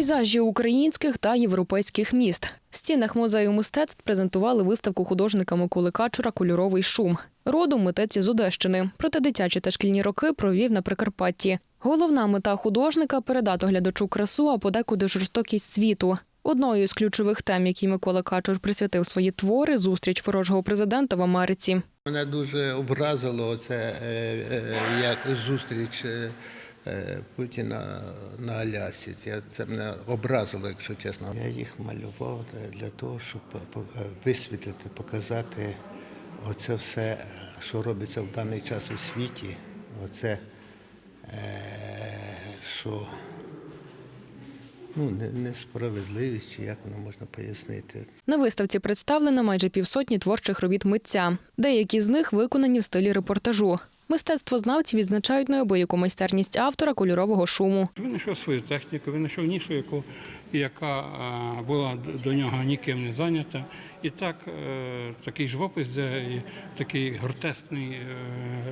Пейзажі українських та європейських міст. В стінах музею мистецтв презентували виставку художника Миколи Качура Кольоровий шум. Родом митець із Одещини. Проте дитячі та шкільні роки провів на Прикарпатті. Головна мета художника передати глядачу красу, а подекуди жорстокість світу. Одною з ключових тем, які Микола Качур присвятив свої твори, зустріч ворожого президента в Америці. Мене дуже вразило це е, е, як зустріч е, Путіна на Алясці. Це, мене образило, якщо чесно. Я їх малював для того, щоб висвітлити, показати оце все, е, що робиться в даний час у світі. Оце, е, що ну, несправедливість, чи як воно можна пояснити. На виставці представлено майже півсотні творчих робіт митця. Деякі з них виконані в стилі репортажу. Мистецтвознавці відзначають неабияку майстерність автора кольорового шуму. Винайшов свою техніку, винайшов нішу, яку, яка була до нього ніким не зайнята. І так, е, такий живопис, де такий гротескний, е,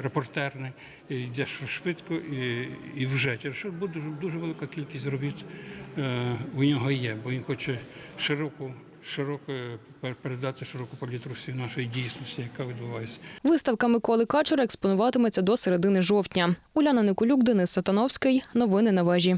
репортерний, йде швидко і, і вже. Через буде дуже, велика кількість робіт е, у нього є, бо він хоче широку, широко передати широку палітру всієї нашої дійсності, яка відбувається. Виставка Миколи Качура експонуватиметься до середини жовтня. Уляна Николюк, Денис Сатановський. Новини на вежі.